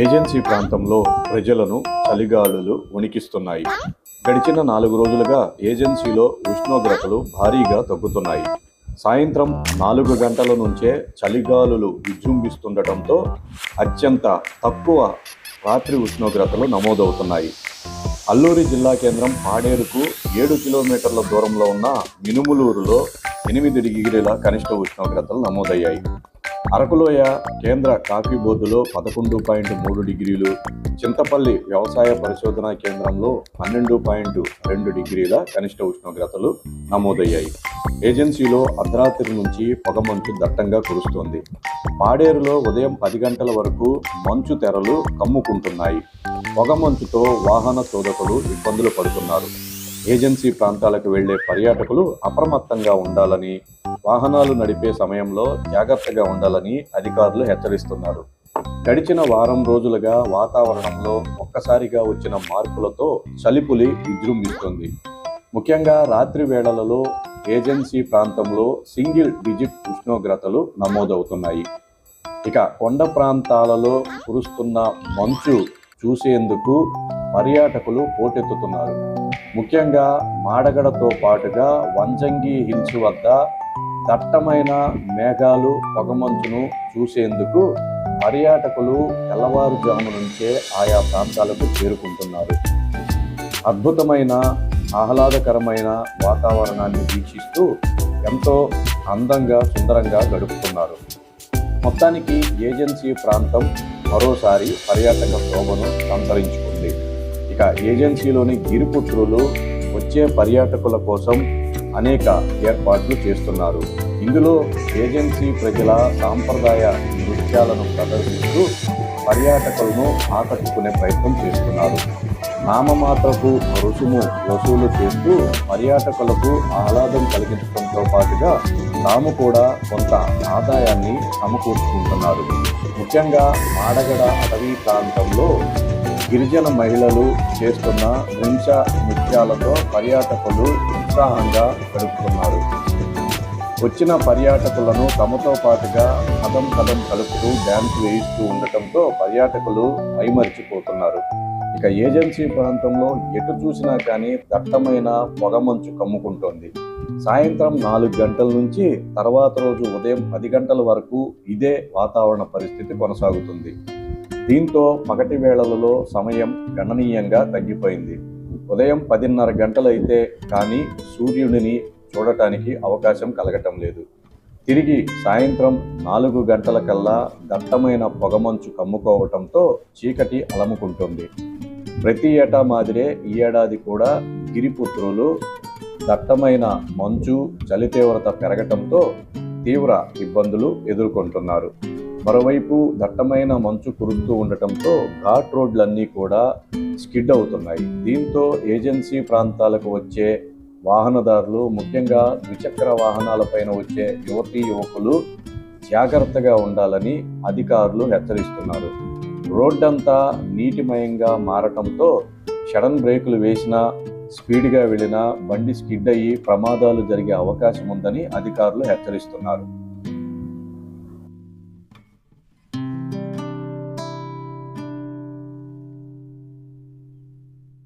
Agency ప్రాంతంలో ప్రజలను చలిగాలులు వణికిస్తున్నాయి గడిచిన నాలుగు రోజులుగా ఏజెన్సీలో ఉష్ణోగ్రతలు భారీగా తగ్గుతున్నాయి. సాయంత్రం నాలుగు గంటల నుంచే చలిగాలులు విజృంభిస్తుండటంతో అత్యంత తక్కువ రాత్రి ఉష్ణోగ్రతలు నమోదవుతున్నాయి. అల్లూరి జిల్లా కేంద్రం పాడేరుకు ఏడు కిలోమీటర్ల దూరంలో ఉన్న మినుములూరులో ఎనిమిది డిగ్రీల కనిష్ట ఉష్ణోగ్రతలు నమోదయ్యాయి. అరకులోయ కేంద్ర కాఫీ బోర్డులో పదకొండు పాయింట్ మూడు డిగ్రీలు చింతపల్లి వ్యవసాయ పరిశోధనా కేంద్రంలో పన్నెండు పాయింట్ రెండు డిగ్రీల కనిష్ట ఉష్ణోగ్రతలు నమోదయ్యాయి. ఏజెన్సీలో అర్ధరాత్రి నుంచి పొగమంచు దట్టంగా కురుస్తోంది. పాడేరులో ఉదయం పది గంటల వరకు మంచు తెరలు కమ్ముకుంటున్నాయి. పొగమంచుతో వాహన శోధకులు ఇబ్బందులు పడుతున్నారు. ఏజెన్సీ ప్రాంతాలకు వెళ్ళే పర్యాటకులు అప్రమత్తంగా ఉండాలని వాహనాలు నడిపే సమయంలో జాగ్రత్తగా ఉండాలని అధికారులు హెచ్చరిస్తున్నారు. గడిచిన వారం రోజులుగా వాతావరణంలో ఒక్కసారిగా వచ్చిన మార్పులతో చలిపులి విజృంభిస్తుంది. ముఖ్యంగా రాత్రి వేళలలో ఏజెన్సీ ప్రాంతంలో సింగిల్ డిజిట్ ఉష్ణోగ్రతలు నమోదవుతున్నాయి. ఇక కొండ ప్రాంతాలలో కురుస్తున్న మంచు చూసేందుకు పర్యాటకులు పోటెత్తుతున్నారు. ముఖ్యంగా మాడగడతో పాటుగా వంజంగి హిల్స్ వద్ద దట్టమైన మేఘాలు పొగమంచును చూసేందుకు పర్యాటకులు తెల్లవారుజాము నుంచే ఆయా ప్రాంతాలకు చేరుకుంటున్నారు. అద్భుతమైన ఆహ్లాదకరమైన వాతావరణాన్ని వీక్షిస్తూ ఎంతో అందంగా సుందరంగా గడుపుతున్నారు. మొత్తానికి ఏజెన్సీ ప్రాంతం మరోసారి పర్యాటక శోభను సంతరించుకుంది. ఇక ఏజెన్సీలోని గిరిపుత్రులు వచ్చే పర్యాటకుల కోసం అనేక ఏర్పాట్లు చేస్తున్నారు. ఇందులో ఏజెన్సీ ప్రజల సాంప్రదాయ నృత్యాలను ప్రదర్శిస్తూ పర్యాటకులను ఆకట్టుకునే ప్రయత్నం చేస్తున్నారు. నామమాత్రపు రుసుము వసూలు చేస్తూ పర్యాటకులకు ఆహ్లాదం కలిగించడంతో పాటుగా తాము కూడా కొంత ఆదాయాన్ని సమకూర్చుకుంటున్నారు. ముఖ్యంగా మాడగడ అటవీ ప్రాంతంలో గిరిజన మహిళలు చేస్తున్న నిమిష నృత్యాలతో పర్యాటకులు ఉత్సాహంగా గడుపుతున్నారు. వచ్చిన పర్యాటకులను తమతో పాటుగా కదం కదం కలుపుతూ డ్యాన్స్ వేయిస్తూ ఉండటంతో పర్యాటకులు మైమరిచిపోతున్నారు. ఇక ఏజెన్సీ ప్రాంతంలో ఎటు చూసినా కానీ దట్టమైన పొగమంచు కమ్ముకుంటోంది. సాయంత్రం నాలుగు గంటల నుంచి తర్వాత రోజు ఉదయం పది గంటల వరకు ఇదే వాతావరణ పరిస్థితి కొనసాగుతుంది. దీంతో పగటి వేళలలో సమయం గణనీయంగా తగ్గిపోయింది. ఉదయం పదిన్నర గంటలైతే కానీ సూర్యుడిని చూడటానికి అవకాశం కలగటం లేదు. తిరిగి సాయంత్రం నాలుగు గంటల కల్లా దట్టమైన పొగమంచు కమ్ముకోవటంతో చీకటి అలముకుంటుంది. ప్రతి ఏటా మాదిరే ఈ ఏడాది కూడా గిరిపుత్రులు దట్టమైన మంచు చలి తీవ్రత పెరగటంతో తీవ్ర ఇబ్బందులు ఎదుర్కొంటున్నారు. మరోవైపు దట్టమైన మంచు కురుస్తూ ఉండటంతో ఘాట్ రోడ్లన్నీ కూడా స్కిడ్ అవుతున్నాయి. దీంతో ఏజెన్సీ ప్రాంతాలకు వచ్చే వాహనదారులు ముఖ్యంగా ద్విచక్ర వాహనాలపైన వచ్చే యువతీ యువకులు జాగ్రత్తగా ఉండాలని అధికారులు హెచ్చరిస్తున్నారు. రోడ్డంతా నీటిమయంగా మారటంతో షడన్ బ్రేకులు వేసినా స్పీడ్గా వెళ్ళినా బండి స్కిడ్ అయ్యి ప్రమాదాలు జరిగే అవకాశం ఉందని అధికారులు హెచ్చరిస్తున్నారు.